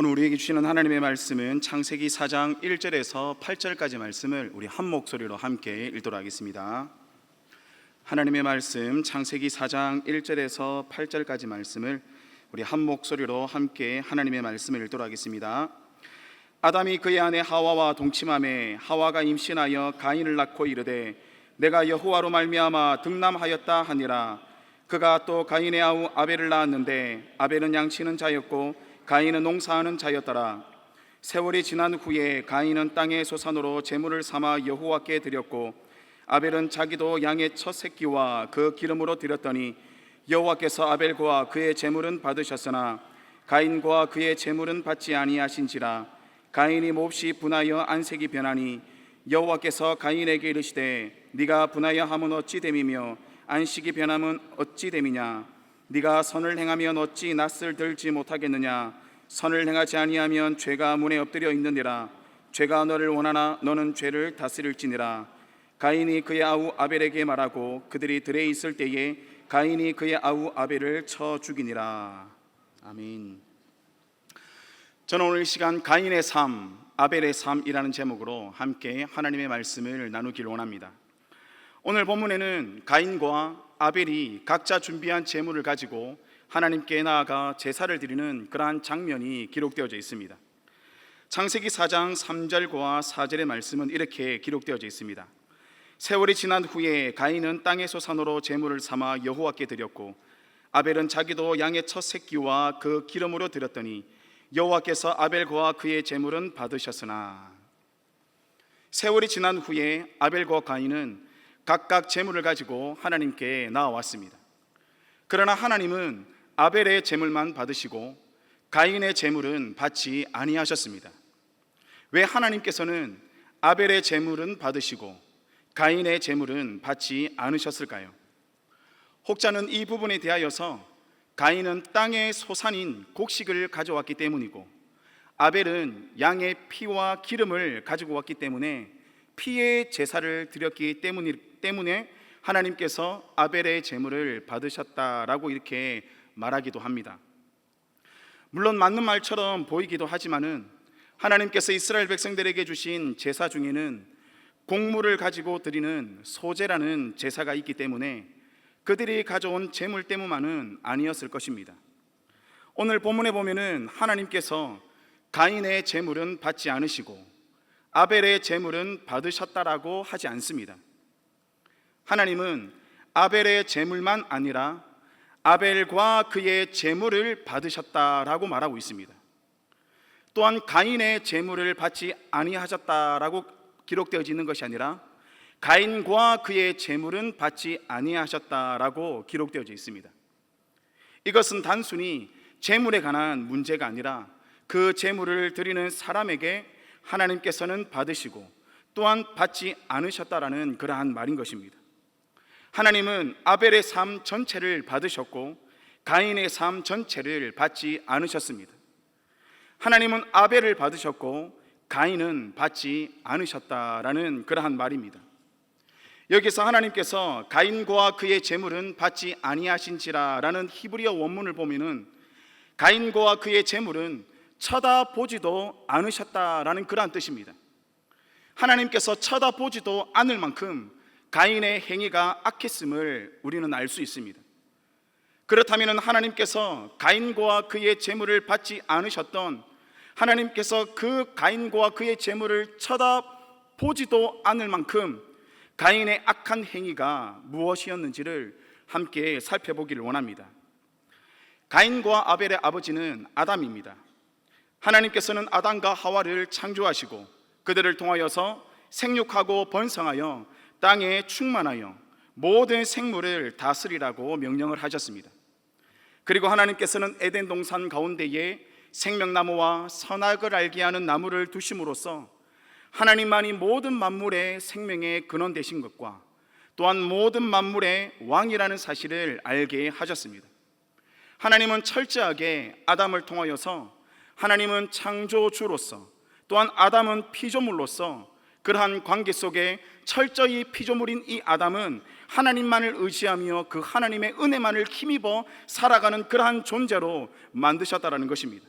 오늘 우리에게 주시는 하나님의 말씀은 창세기 4장 1절에서 8절까지 말씀을 우리 한 목소리로 함께 읽도록 하겠습니다. 하나님의 말씀 창세기 4장 1절에서 8절까지 말씀을 우리 한 목소리로 함께 하나님의 말씀을 읽도록 하겠습니다. 아담이 그의 아내 하와와 동침함에 하와가 임신하여 가인을 낳고 이르되 내가 여호와로 말미암아 등남하였다 하니라 그가 또 가인의 아우 아벨을 낳았는데 아벨은 양치는 자였고 가인은 농사하는 자였더라. 세월이 지난 후에 가인은 땅의 소산으로 제물을 삼아 여호와께 드렸고 아벨은 자기도 양의 첫 새끼와 그 기름으로 드렸더니 여호와께서 아벨과 그의 제물은 받으셨으나 가인과 그의 제물은 받지 아니하신지라 가인이 몹시 분하여 안색이 변하니 여호와께서 가인에게 이르시되 네가 분하여 함은 어찌 됨이며 안식이 변함은 어찌 됨이냐 네가 선을 행하면 어찌 낯을 들지 못하겠느냐? 선을 행하지 아니하면 죄가 문에 엎드려 있느니라. 죄가 너를 원하나 너는 죄를 다스릴지니라. 가인이 그의 아우 아벨에게 말하고 그들이 들에 있을 때에 가인이 그의 아우 아벨을 쳐 죽이니라. 아멘. 저는 오늘 이 시간 가인의 삶, 아벨의 삶이라는 제목으로 함께 하나님의 말씀을 나누길 원합니다. 오늘 본문에는 가인과 아벨이 각자 준비한 제물을 가지고 하나님께 나아가 제사를 드리는 그러한 장면이 기록되어져 있습니다. 창세기 4장 3절과 4절의 말씀은 이렇게 기록되어져 있습니다. 세월이 지난 후에 가인은 땅의 소산으로 제물을 삼아 여호와께 드렸고 아벨은 자기도 양의 첫 새끼와 그 기름으로 드렸더니 여호와께서 아벨과 그의 제물은 받으셨으나 세월이 지난 후에 아벨과 가인은 각각 제물을 가지고 하나님께 나아왔습니다. 그러나 하나님은 아벨의 제물만 받으시고 가인의 제물은 받지 아니하셨습니다. 왜 하나님께서는 아벨의 제물은 받으시고 가인의 제물은 받지 않으셨을까요? 혹자는 이 부분에 대하여서 가인은 땅의 소산인 곡식을 가져왔기 때문이고 아벨은 양의 피와 기름을 가지고 왔기 때문에 피의 제사를 드렸기 때문 에 하나님께서 아벨의 제물을 받으셨다라고 이렇게 말하기도 합니다. 물론 맞는 말처럼 보이기도 하지만은 하나님께서 이스라엘 백성들에게 주신 제사 중에는 곡물을 가지고 드리는 소제라는 제사가 있기 때문에 그들이 가져온 재물 때문만은 아니었을 것입니다. 오늘 본문에 보면은 하나님께서 가인의 재물은 받지 않으시고 아벨의 재물은 받으셨다라고 하지 않습니다. 하나님은 아벨의 재물만 아니라 아벨과 그의 재물을 받으셨다라고 말하고 있습니다. 또한 가인의 재물을 받지 아니하셨다라고 기록되어지는 있 것이 아니라 가인과 그의 재물은 받지 아니하셨다라고 기록되어져 있습니다. 이것은 단순히 재물에 관한 문제가 아니라 그 재물을 드리는 사람에게 하나님께서는 받으시고 또한 받지 않으셨다라는 그러한 말인 것입니다. 하나님은 아벨의 삶 전체를 받으셨고 가인의 삶 전체를 받지 않으셨습니다. 하나님은 아벨을 받으셨고 가인은 받지 않으셨다라는 그러한 말입니다. 여기서 하나님께서 가인과 그의 재물은 받지 아니하신지라라는 히브리어 원문을 보면은 가인과 그의 재물은 쳐다보지도 않으셨다라는 그러한 뜻입니다. 하나님께서 쳐다보지도 않을 만큼 가인의 행위가 악했음을 우리는 알 수 있습니다. 그렇다면 하나님께서 가인과 그의 재물을 받지 않으셨던 하나님께서 그 가인과 그의 재물을 쳐다보지도 않을 만큼 가인의 악한 행위가 무엇이었는지를 함께 살펴보기를 원합니다. 가인과 아벨의 아버지는 아담입니다. 하나님께서는 아담과 하와를 창조하시고 그들을 통하여서 생육하고 번성하여 땅에 충만하여 모든 생물을 다스리라고 명령을 하셨습니다. 그리고 하나님께서는 에덴 동산 가운데에 생명나무와 선악을 알게 하는 나무를 두심으로써 하나님만이 모든 만물의 생명의 근원 되신 것과 또한 모든 만물의 왕이라는 사실을 알게 하셨습니다. 하나님은 철저하게 아담을 통하여서 하나님은 창조주로서 또한 아담은 피조물로서 그러한 관계 속에 철저히 피조물인 이 아담은 하나님만을 의지하며 그 하나님의 은혜만을 힘입어 살아가는 그러한 존재로 만드셨다라는 것입니다.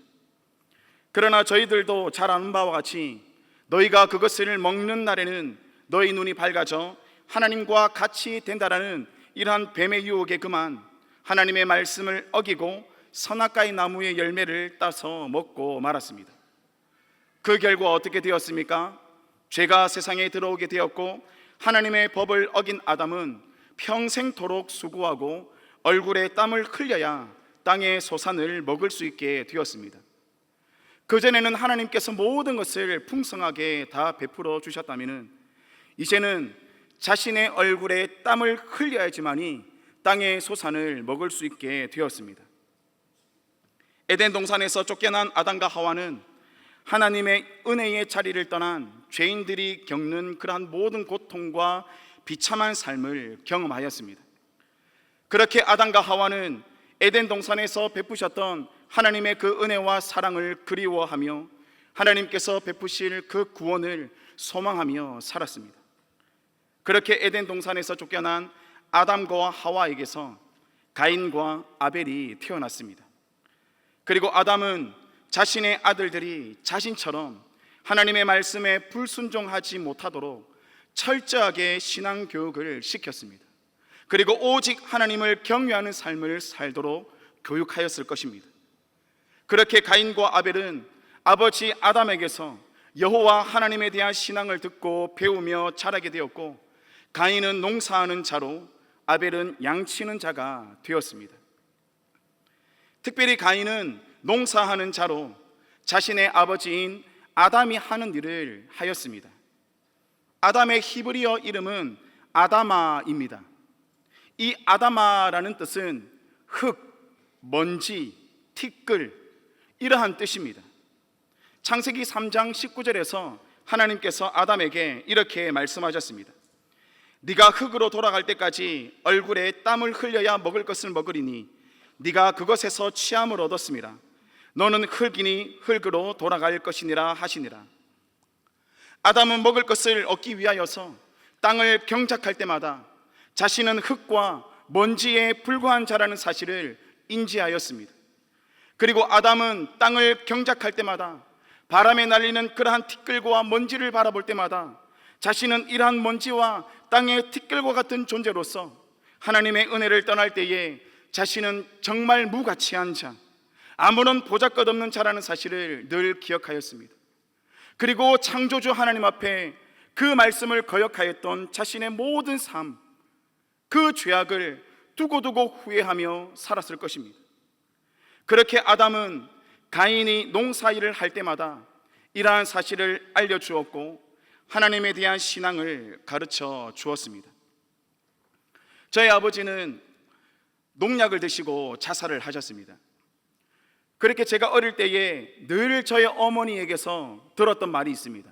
그러나 저희들도 잘 아는 바와 같이 너희가 그것을 먹는 날에는 너희 눈이 밝아져 하나님과 같이 된다라는 이러한 뱀의 유혹에 그만 하나님의 말씀을 어기고 선악과의 나무의 열매를 따서 먹고 말았습니다. 그 결과 어떻게 되었습니까? 죄가 세상에 들어오게 되었고 하나님의 법을 어긴 아담은 평생토록 수고하고 얼굴에 땀을 흘려야 땅의 소산을 먹을 수 있게 되었습니다. 그전에는 하나님께서 모든 것을 풍성하게 다 베풀어 주셨다면 이제는 자신의 얼굴에 땀을 흘려야지만이 땅의 소산을 먹을 수 있게 되었습니다. 에덴 동산에서 쫓겨난 아담과 하와는 하나님의 은혜의 자리를 떠난 죄인들이 겪는 그러한 모든 고통과 비참한 삶을 경험하였습니다. 그렇게 아담과 하와는 에덴 동산에서 베푸셨던 하나님의 그 은혜와 사랑을 그리워하며 하나님께서 베푸실 그 구원을 소망하며 살았습니다. 그렇게 에덴 동산에서 쫓겨난 아담과 하와에게서 가인과 아벨이 태어났습니다. 그리고 아담은 자신의 아들들이 자신처럼 하나님의 말씀에 불순종하지 못하도록 철저하게 신앙 교육을 시켰습니다. 그리고 오직 하나님을 경외하는 삶을 살도록 교육하였을 것입니다. 그렇게 가인과 아벨은 아버지 아담에게서 여호와 하나님에 대한 신앙을 듣고 배우며 자라게 되었고 가인은 농사하는 자로 아벨은 양치는 자가 되었습니다. 특별히 가인은 농사하는 자로 자신의 아버지인 아담이 하는 일을 하였습니다. 아담의 히브리어 이름은 아다마입니다. 이 아다마라는 뜻은 흙, 먼지, 티끌 이러한 뜻입니다. 창세기 3장 19절에서 하나님께서 아담에게 이렇게 말씀하셨습니다. 네가 흙으로 돌아갈 때까지 얼굴에 땀을 흘려야 먹을 것을 먹으리니 네가 그것에서 취함을 얻었습니다. 너는 흙이니 흙으로 돌아갈 것이니라 하시니라. 아담은 먹을 것을 얻기 위하여서 땅을 경작할 때마다 자신은 흙과 먼지에 불과한 자라는 사실을 인지하였습니다. 그리고 아담은 땅을 경작할 때마다 바람에 날리는 그러한 티끌과 먼지를 바라볼 때마다 자신은 이러한 먼지와 땅의 티끌과 같은 존재로서 하나님의 은혜를 떠날 때에 자신은 정말 무가치한 자, 아무런 보잘것없는 자라는 사실을 늘 기억하였습니다. 그리고 창조주 하나님 앞에 그 말씀을 거역하였던 자신의 모든 삶, 그 죄악을 두고두고 후회하며 살았을 것입니다. 그렇게 아담은 가인이 농사일을 할 때마다 이러한 사실을 알려주었고 하나님에 대한 신앙을 가르쳐 주었습니다. 저희 아버지는 농약을 드시고 자살을 하셨습니다. 그렇게 제가 어릴 때에 늘 저희 어머니에게서 들었던 말이 있습니다.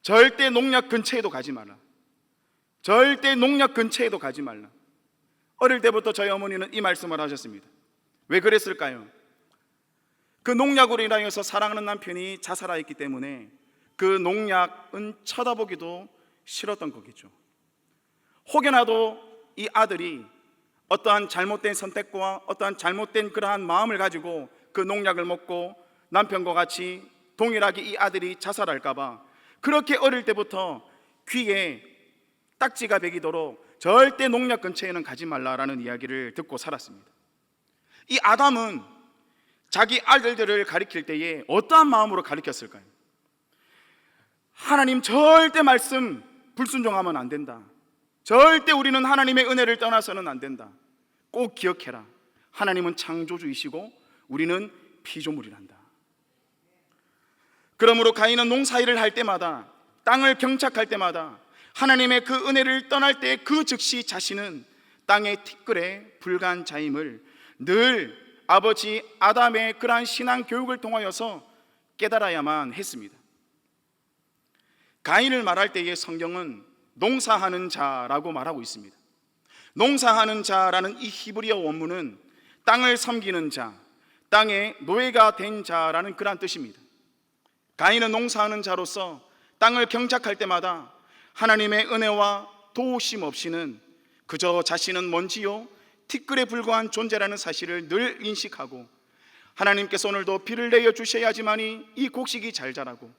절대 농약 근처에도 가지 말라. 절대 농약 근처에도 가지 말라. 어릴 때부터 저희 어머니는 이 말씀을 하셨습니다. 왜 그랬을까요? 그 농약으로 인하여서 사랑하는 남편이 자살하였기 때문에 그 농약은 쳐다보기도 싫었던 거겠죠. 혹여나도 이 아들이 어떠한 잘못된 선택과 어떠한 잘못된 그러한 마음을 가지고 그 농약을 먹고 남편과 같이 동일하게 이 아들이 자살할까봐 그렇게 어릴 때부터 귀에 딱지가 베기도록 절대 농약 근처에는 가지 말라라는 이야기를 듣고 살았습니다. 이 아담은 자기 아들들을 가리킬 때에 어떠한 마음으로 가리켰을까요? 하나님 절대 말씀 불순종하면 안 된다. 절대 우리는 하나님의 은혜를 떠나서는 안 된다. 꼭 기억해라. 하나님은 창조주이시고 우리는 피조물이란다. 그러므로 가인은 농사일을 할 때마다 땅을 경작할 때마다 하나님의 그 은혜를 떠날 때 그 즉시 자신은 땅의 티끌에 불간 자임을 늘 아버지 아담의 그러한 신앙 교육을 통하여서 깨달아야만 했습니다. 가인을 말할 때의 성경은 농사하는 자라고 말하고 있습니다. 농사하는 자라는 이 히브리어 원문은 땅을 섬기는 자, 땅의 노예가 된 자라는 그러한 뜻입니다. 가인은 농사하는 자로서 땅을 경작할 때마다 하나님의 은혜와 도우심 없이는 그저 자신은 먼지요 티끌에 불과한 존재라는 사실을 늘 인식하고 하나님께서 오늘도 비를 내어 주셔야지만이 이 곡식이 잘 자라고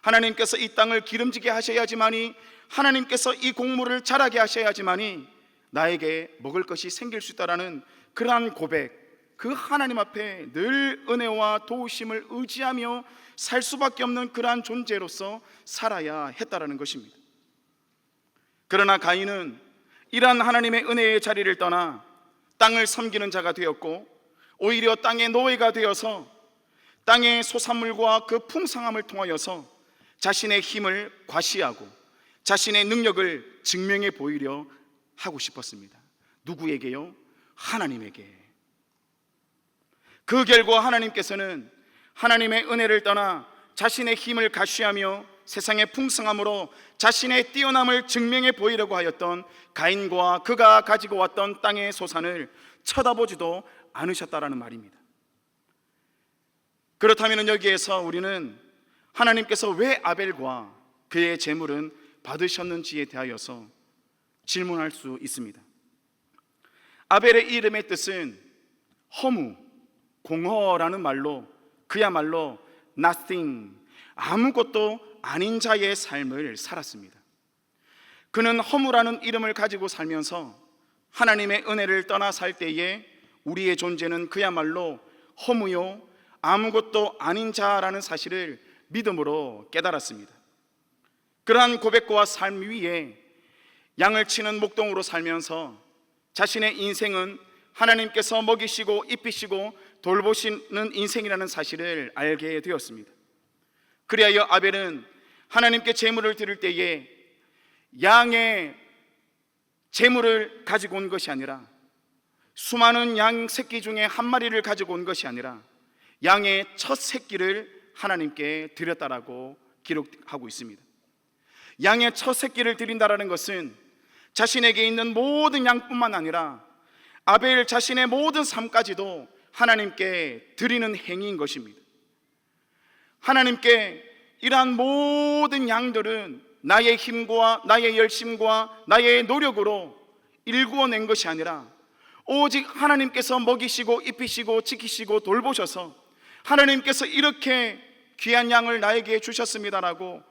하나님께서 이 땅을 기름지게 하셔야지만이 하나님께서 이 곡물을 자라게 하셔야지만이 나에게 먹을 것이 생길 수 있다라는 그러한 고백 그 하나님 앞에 늘 은혜와 도우심을 의지하며 살 수밖에 없는 그러한 존재로서 살아야 했다라는 것입니다. 그러나 가인은 이러한 하나님의 은혜의 자리를 떠나 땅을 섬기는 자가 되었고 오히려 땅의 노예가 되어서 땅의 소산물과 그 풍성함을 통하여서 자신의 힘을 과시하고 자신의 능력을 증명해 보이려 하고 싶었습니다. 누구에게요? 하나님에게. 그 결과 하나님께서는 하나님의 은혜를 떠나 자신의 힘을 가시하며 세상의 풍성함으로 자신의 뛰어남을 증명해 보이려고 하였던 가인과 그가 가지고 왔던 땅의 소산을 쳐다보지도 않으셨다라는 말입니다. 그렇다면 여기에서 우리는 하나님께서 왜 아벨과 그의 재물은 받으셨는지에 대하여서 질문할 수 있습니다. 아벨의 이름의 뜻은 허무, 공허라는 말로 그야말로 nothing, 아무것도 아닌 자의 삶을 살았습니다. 그는 허무라는 이름을 가지고 살면서 하나님의 은혜를 떠나 살 때에 우리의 존재는 그야말로 허무요, 아무것도 아닌 자라는 사실을 믿음으로 깨달았습니다. 그러한 고백과 삶 위에 양을 치는 목동으로 살면서 자신의 인생은 하나님께서 먹이시고 입히시고 돌보시는 인생이라는 사실을 알게 되었습니다. 그리하여 아벨은 하나님께 제물을 드릴 때에 양의 제물을 가지고 온 것이 아니라 수많은 양 새끼 중에 한 마리를 가지고 온 것이 아니라 양의 첫 새끼를 하나님께 드렸다라고 기록하고 있습니다. 양의 첫 새끼를 드린다라는 것은 자신에게 있는 모든 양뿐만 아니라 아벨 자신의 모든 삶까지도 하나님께 드리는 행위인 것입니다. 하나님께 이러한 모든 양들은 나의 힘과 나의 열심과 나의 노력으로 일구어 낸 것이 아니라 오직 하나님께서 먹이시고 입히시고 지키시고 돌보셔서 하나님께서 이렇게 귀한 양을 나에게 주셨습니다라고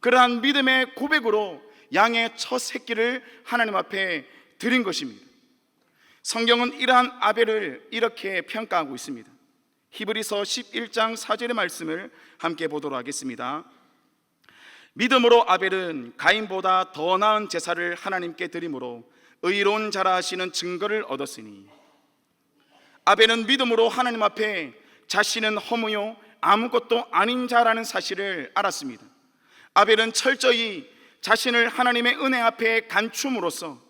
그러한 믿음의 고백으로 양의 첫 새끼를 하나님 앞에 드린 것입니다. 성경은 이러한 아벨을 이렇게 평가하고 있습니다. 히브리서 11장 4절의 말씀을 함께 보도록 하겠습니다. 믿음으로 아벨은 가인보다 더 나은 제사를 하나님께 드림으로 의로운 자라 하시는 증거를 얻었으니 아벨은 믿음으로 하나님 앞에 자신은 허무요 아무것도 아닌 자라는 사실을 알았습니다. 아벨은 철저히 자신을 하나님의 은혜 앞에 간춤으로써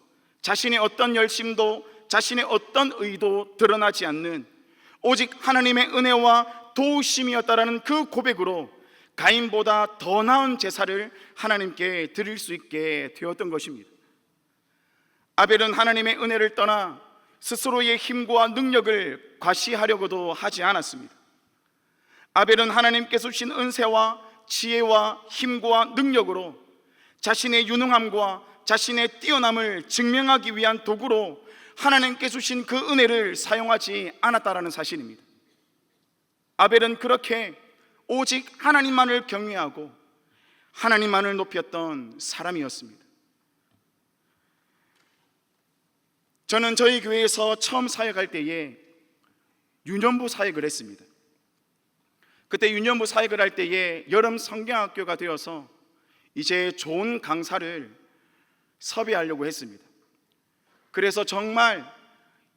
자신의 어떤 열심도 자신의 어떤 의도 드러나지 않는 오직 하나님의 은혜와 도우심이었다라는 그 고백으로 가인보다 더 나은 제사를 하나님께 드릴 수 있게 되었던 것입니다. 아벨은 하나님의 은혜를 떠나 스스로의 힘과 능력을 과시하려고도 하지 않았습니다. 아벨은 하나님께서 주신 은혜와 지혜와 힘과 능력으로 자신의 유능함과 자신의 뛰어남을 증명하기 위한 도구로 하나님께 주신 그 은혜를 사용하지 않았다라는 사실입니다. 아벨은 그렇게 오직 하나님만을 경외하고 하나님만을 높였던 사람이었습니다. 저는 저희 교회에서 처음 사역할 때에 유년부 사역을 했습니다. 그때 유년부 사역을 할 때에 여름 성경학교가 되어서 이제 좋은 강사를 섭외하려고 했습니다. 그래서 정말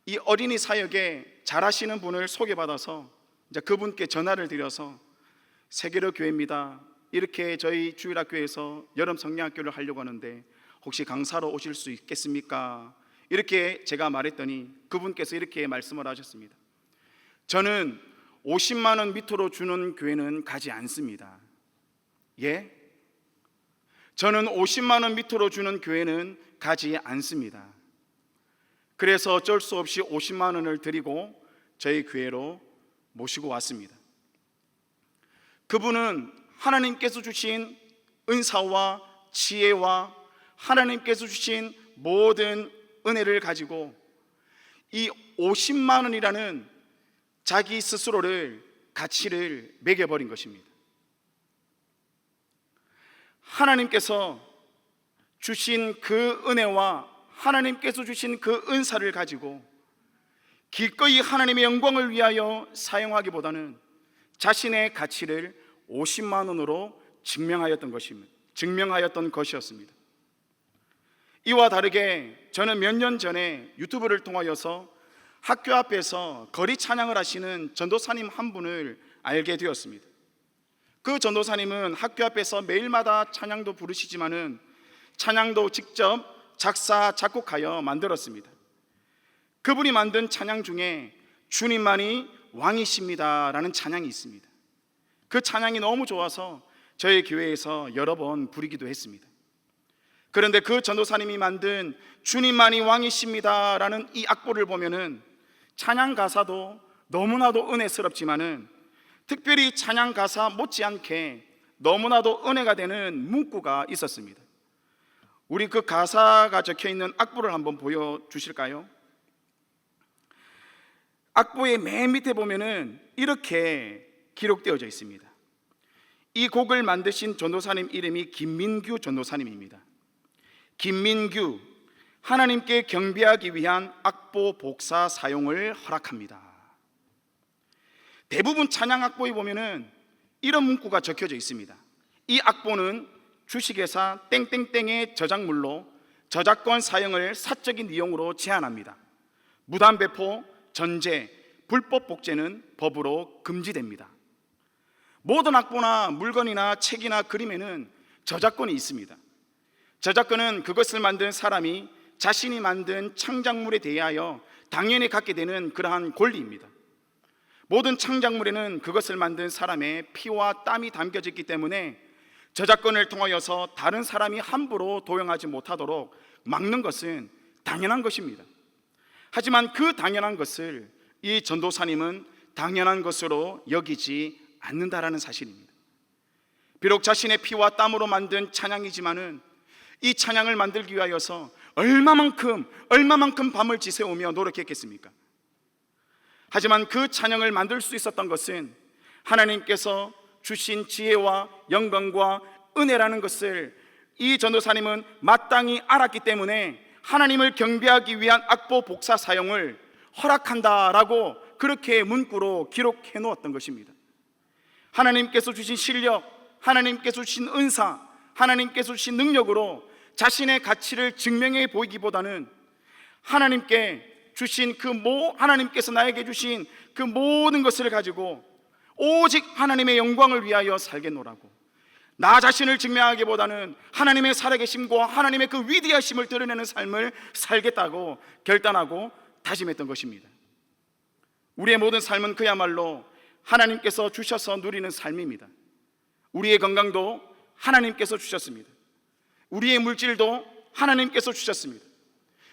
이 어린이 사역에 잘하시는 분을 소개받아서 이제 그분께 전화를 드려서 세계로 교회입니다. 이렇게 저희 주일학교에서 여름 성경학교를 하려고 하는데 혹시 강사로 오실 수 있겠습니까? 이렇게 제가 말했더니 그분께서 이렇게 말씀을 하셨습니다. 저는 50만 원 밑으로 주는 교회는 가지 않습니다. 예? 저는 50만 원 밑으로 주는 교회는 가지 않습니다. 그래서 어쩔 수 없이 50만 원을 드리고 저희 교회로 모시고 왔습니다. 그분은 하나님께서 주신 은사와 지혜와 하나님께서 주신 모든 은혜를 가지고 이 50만 원이라는 자기 스스로를 가치를 매겨버린 것입니다. 하나님께서 주신 그 은혜와 하나님께서 주신 그 은사를 가지고 기꺼이 하나님의 영광을 위하여 사용하기보다는 자신의 가치를 50만 원으로 증명하였던 것입니다. 증명하였던 것이었습니다. 이와 다르게 저는 몇 년 전에 유튜브를 통하여서 학교 앞에서 거리 찬양을 하시는 전도사님 한 분을 알게 되었습니다. 그 전도사님은 학교 앞에서 매일마다 찬양도 부르시지만은 찬양도 직접 작사 작곡하여 만들었습니다. 그분이 만든 찬양 중에 주님만이 왕이십니다라는 찬양이 있습니다. 그 찬양이 너무 좋아서 저희 교회에서 여러 번 부르기도 했습니다. 그런데 그 전도사님이 만든 주님만이 왕이십니다라는 이 악보를 보면은 찬양 가사도 너무나도 은혜스럽지만은 특별히 찬양 가사 못지않게 너무나도 은혜가 되는 문구가 있었습니다. 우리 그 가사가 적혀 있는 악보를 한번 보여 주실까요? 악보의 맨 밑에 보면은 이렇게 기록되어져 있습니다. 이 곡을 만드신 전도사님 이름이 김민규 전도사님입니다. 김민규 하나님께 경배하기 위한 악보 복사 사용을 허락합니다. 대부분 찬양 악보에 보면은 이런 문구가 적혀져 있습니다. 이 악보는 주식회사 땡땡땡의 저작물로 저작권 사용을 사적인 이용으로 제한합니다. 무단 배포, 전제, 불법 복제는 법으로 금지됩니다. 모든 악보나 물건이나 책이나 그림에는 저작권이 있습니다. 저작권은 그것을 만든 사람이 자신이 만든 창작물에 대하여 당연히 갖게 되는 그러한 권리입니다. 모든 창작물에는 그것을 만든 사람의 피와 땀이 담겨져 있기 때문에 저작권을 통하여서 다른 사람이 함부로 도용하지 못하도록 막는 것은 당연한 것입니다. 하지만 그 당연한 것을 이 전도사님은 당연한 것으로 여기지 않는다라는 사실입니다. 비록 자신의 피와 땀으로 만든 찬양이지만은 이 찬양을 만들기 위하여서 얼마만큼 얼마만큼 밤을 지새우며 노력했겠습니까? 하지만 그 찬양을 만들 수 있었던 것은 하나님께서 주신 지혜와 영광과 은혜라는 것을 이 전도사님은 마땅히 알았기 때문에 하나님을 경배하기 위한 악보 복사 사용을 허락한다라고 그렇게 문구로 기록해 놓았던 것입니다. 하나님께서 주신 실력, 하나님께서 주신 은사, 하나님께서 주신 능력으로 자신의 가치를 증명해 보이기보다는 하나님께 주신 그 모, 하나님께서 나에게 주신 그 모든 것을 가지고 오직 하나님의 영광을 위하여 살겠노라고 나 자신을 증명하기보다는 하나님의 살아계심과 하나님의 그 위대하심을 드러내는 삶을 살겠다고 결단하고 다짐했던 것입니다. 우리의 모든 삶은 그야말로 하나님께서 주셔서 누리는 삶입니다. 우리의 건강도 하나님께서 주셨습니다. 우리의 물질도 하나님께서 주셨습니다.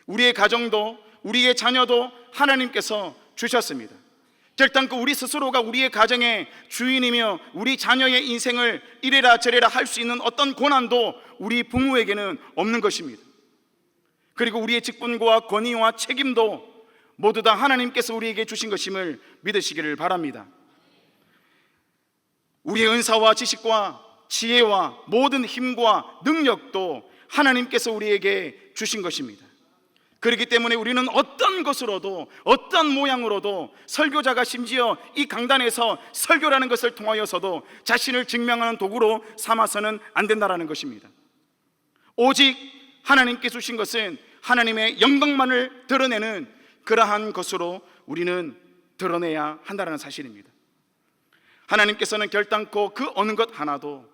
우리의 가정도 우리의 자녀도 하나님께서 주셨습니다. 결단코 우리 스스로가 우리의 가정의 주인이며 우리 자녀의 인생을 이래라 저래라 할 수 있는 어떤 고난도 우리 부모에게는 없는 것입니다. 그리고 우리의 직분과 권위와 책임도 모두 다 하나님께서 우리에게 주신 것임을 믿으시기를 바랍니다. 우리의 은사와 지식과 지혜와 모든 힘과 능력도 하나님께서 우리에게 주신 것입니다. 그렇기 때문에 우리는 어떤 것으로도 어떤 모양으로도 설교자가 심지어 이 강단에서 설교라는 것을 통하여서도 자신을 증명하는 도구로 삼아서는 안 된다라는 것입니다. 오직 하나님께 주신 것은 하나님의 영광만을 드러내는 그러한 것으로 우리는 드러내야 한다는 사실입니다. 하나님께서는 결단코 그 어느 것 하나도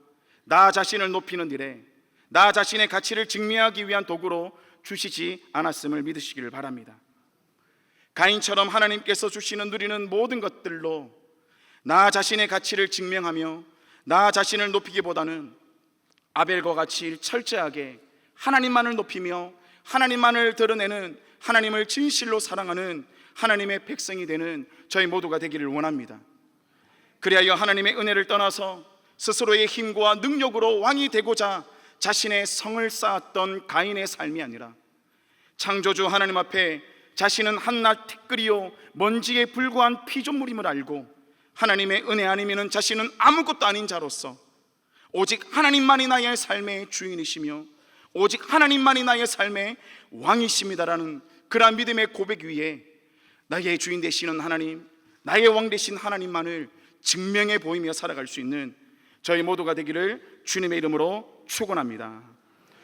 나 자신을 높이는 일에 나 자신의 가치를 증명하기 위한 도구로 주시지 않았음을 믿으시기를 바랍니다. 가인처럼 하나님께서 주시는 누리는 모든 것들로 나 자신의 가치를 증명하며 나 자신을 높이기보다는 아벨과 같이 철저하게 하나님만을 높이며 하나님만을 드러내는 하나님을 진실로 사랑하는 하나님의 백성이 되는 저희 모두가 되기를 원합니다. 그리하여 하나님의 은혜를 떠나서 스스로의 힘과 능력으로 왕이 되고자 자신의 성을 쌓았던 가인의 삶이 아니라 창조주 하나님 앞에 자신은 한낱 티끌이요 먼지에 불과한 피조물임을 알고 하나님의 은혜 아니면은 자신은 아무것도 아닌 자로서 오직 하나님만이 나의 삶의 주인이시며 오직 하나님만이 나의 삶의 왕이십니다라는 그러한 믿음의 고백 위에 나의 주인 되시는 하나님, 나의 왕 되신 하나님만을 증명해 보이며 살아갈 수 있는 저희 모두가 되기를 주님의 이름으로 축원합니다.